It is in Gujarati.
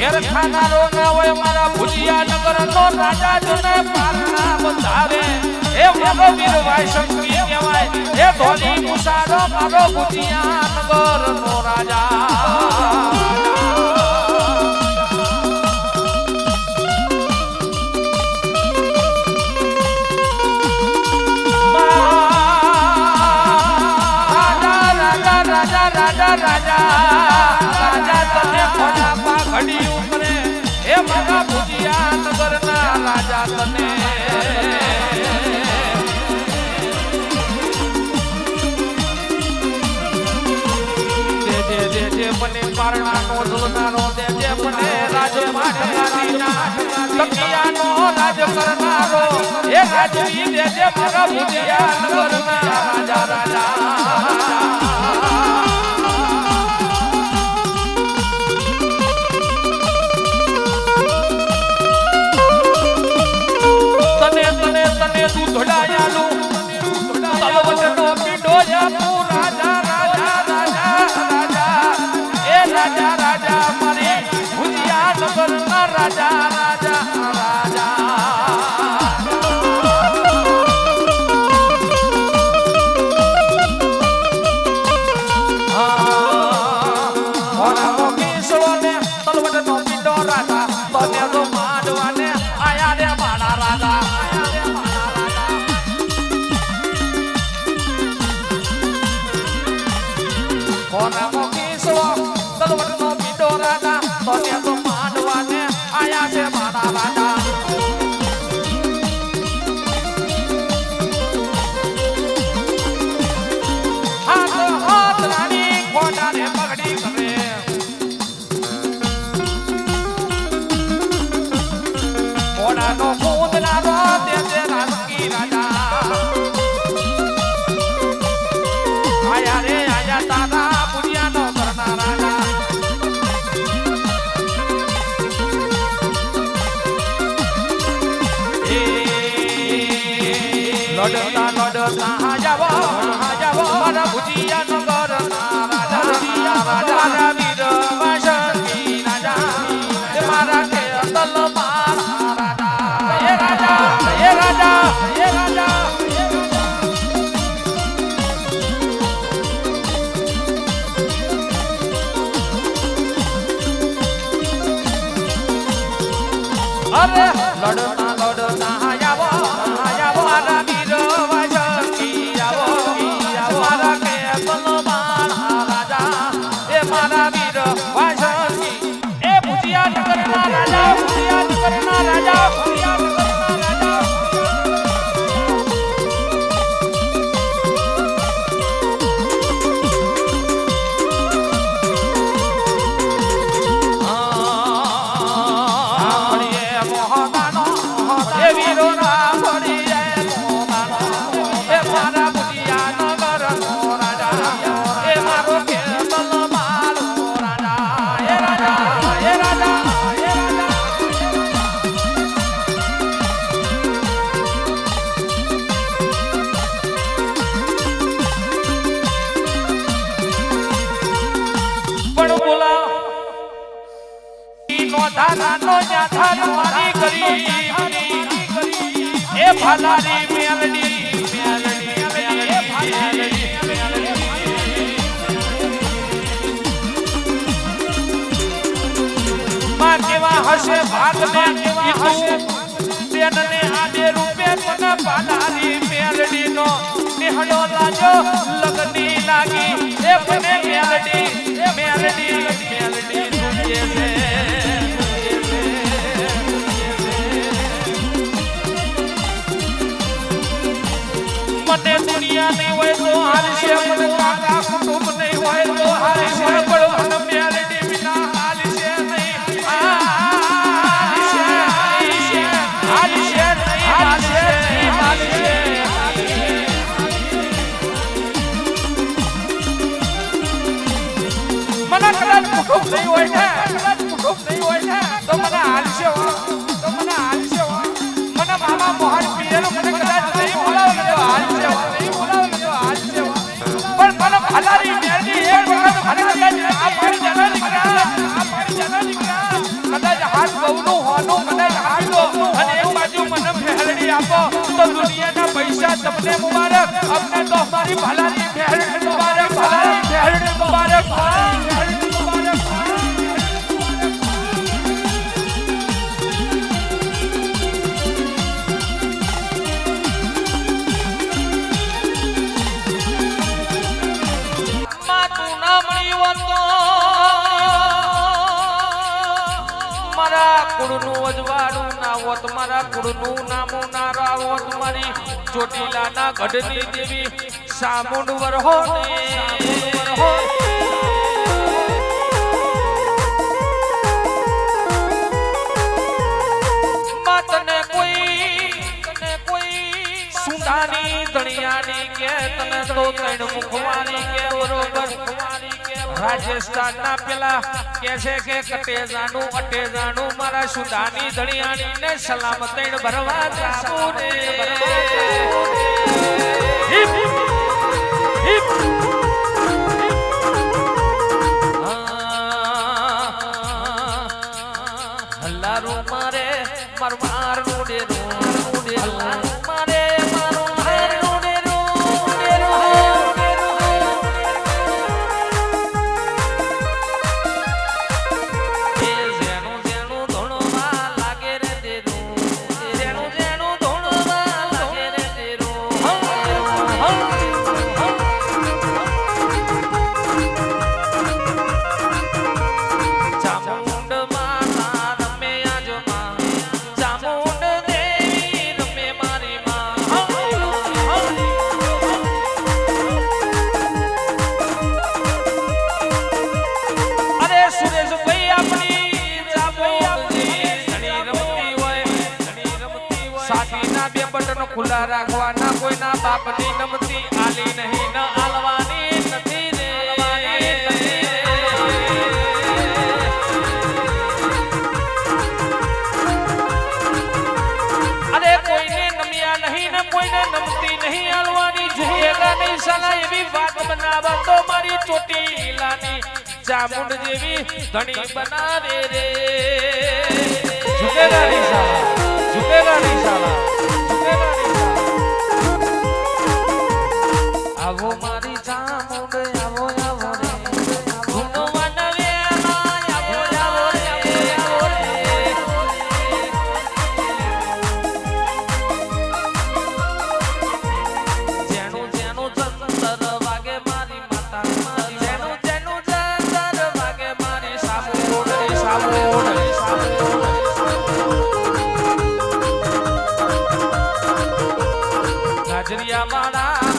ઘેર ખાનારો ના હોય મારા ભુજિયા નગર નો રાજા પારના બંધારે. એ મારો વીર વાયશંકરી કહેવાય રાજા રાજા ખોડા પાઘડી ઉપરે. હે મારા મને પારણાનો ઝૂલનારો દેજે મને ટકારીના ટકિયાનો રાજ કરનારો, એ રાજવી દે દે મારા ભુજિયા રાજા રાજા. લડતા લડતા હાજાવો હાજાવો મારા ભુજિયા નગર રાજા ભુજિયા રાજા રાજા વીર વાસંતી રાજા. એ મારા કે તલ મારા રાજા. એ રાજા એ રાજા એ રાજા. અરે બોલા. નો નો કેવા હશે કેવા હશે બેનને આડે રૂપે તને ભાલારી મેલડી નો લગની લાગી. મને દુનિયા ની હોય તો હાલશે કુટુંબ નહીં હોય ને. કદાચ કુટુંબ નહીં હોય ને. તો મને હાલશે તો મને હાલશે મને મામા મોહન પીરેલો મને કદાચ નહીં બોલાવે ને તો હાલશે નહીં બોલાવે ને તો હાલશે પણ મને ભલારી મેરની એક વખત મને કદાચ આ પાડી જના દીકરા આ પાડી જના દીકરા કદાચ હાથ બહુનું હોનું, કદાચ આપી દો અને એક બાજુ મને ફેરડી આપો. તો દુનિયાના પૈસા તમને મુબારક. અમને તો અમારી ભલારી કુળનું અજવાળું નાવત મારા કુળનું નામું નારાવત મારી. ચોટીલાના ગઢની દેવી સામુંડ વરહો તને કોઈ ધણિયાની કે તને તો ત્રણ મુખવાની કે બરોબર. રાજસ્થાનના પેલા કે છે કે કટેજાનું અટેજાનું મારા સુદાની ધણિયાની ને સલામ ભરવા જાવું ને હિપ. ખુલ્લા રાખવાના કોઈના બાપની નમતી, આલી નહીં, ન આલવાની નથી રે. અરે કોઈને નમ્યા નહીં, ને કોઈને નમતી નહીં, આલવાની જોઈએ નહીં સાલા બનાવા તો મારી ચોટીલાની ચામુંડ જેવી ધણી બનાવે રે. I'm amará.